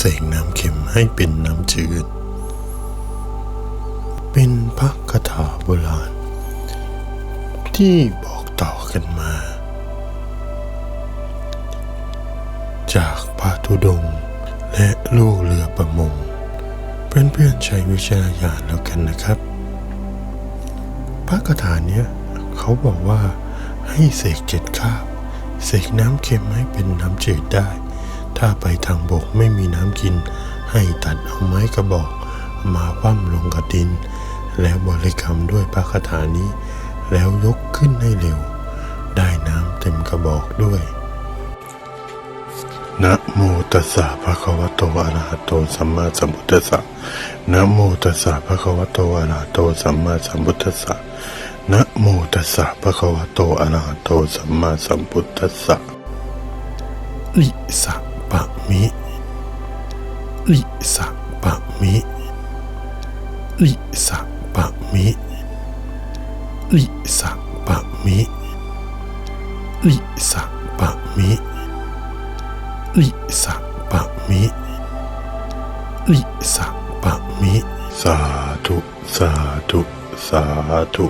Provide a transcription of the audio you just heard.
เสกน้ำเค็มให้เป็นน้ำจืด เป็นพระคาถาโบราณ ที่บอกต่อกันมา จากพระธุดงและลูกเรือประมง เพื่อนๆใช้วิจารณญาณแล้วกันนะครับ พระคาถาเนี้ยเขาบอกว่าให้เสกเจ็ดคาบเสกน้ำเค็มให้เป็นน้ำจืดได้ ถ้าไปทางบกไม่มีน้ำกิน ให้ตัดเอาไม้กระบอก มาคว่ำลงกับดิน แล้วบริกรรมด้วยพระคาถานี้ แล้วยกขึ้นให้เร็ว ได้น้ำเต็มกระบอกด้วยนะโมตัสสะภะคะวะโตอะระหะโตสัมมาสัมพุทธัสสะนะโมตัสสะภะคะวะโตอะระหะโตสัมมาสัมพุทธัสสะนะโมตัสสะภะคะวะโตอะระหะโตสัมมาสัมพุทธัสสะลิสะ มิลิสะปะมิลิสะปะมิลิสะปะมิลิสะปะมิลิสะปะมิลิสะปะมิ สาธุ สาธุ สาธุ